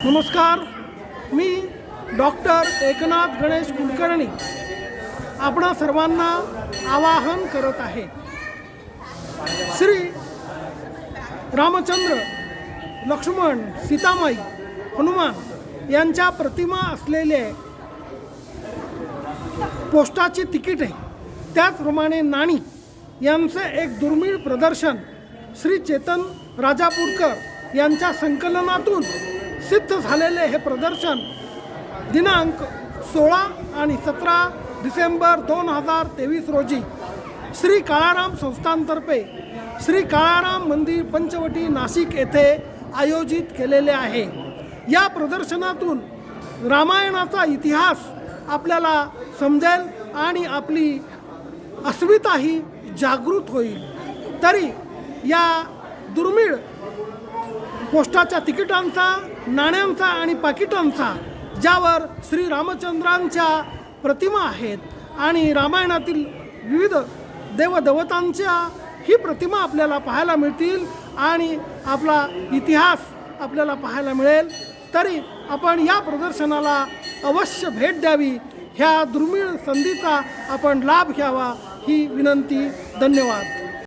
नमस्कार मी डॉक्टर एकनाथ गणेश कुलकर्णी आपणा सर्वांना आवाहन करत आहे. श्री रामचंद्र लक्ष्मण सीतामाई हनुमान यांच्या प्रतिमा असलेले पोस्टाची तिकिटे त्याचप्रमाणे नाणी यांचे एक दुर्मिळ प्रदर्शन श्री चेतन राजापूरकर यांच्या संकलनातून सिद्ध झालेले हे प्रदर्शन दिनांक सोळा आणि सतरा डिसेंबर दोन हजार तेवीस रोजी श्री काळाराम संस्थांतर्फे श्री काळाराम मंदिर पंचवटी नाशिक येथे आयोजित केलेले आहे. या प्रदर्शनातून रामायणाचा इतिहास आपल्याला समजेल आणि आपली अस्मिताही जागृत होईल. तरी या दुर्मिळ पोस्टाच्या तिकिटांचा नाण्यांचा आणि पाकिटांचा ज्यावर श्री रामचंद्रांच्या प्रतिमा आहेत आणि रामायणातील विविध देवदेवतांच्या ही प्रतिमा आपल्याला पाहायला मिळतील आणि आपला इतिहास आपल्याला पाहायला मिळेल तरी आपण या प्रदर्शनाला अवश्य भेट द्यावी. ह्या दुर्मिळ संधीचा आपण लाभ घ्यावा ही विनंती. धन्यवाद.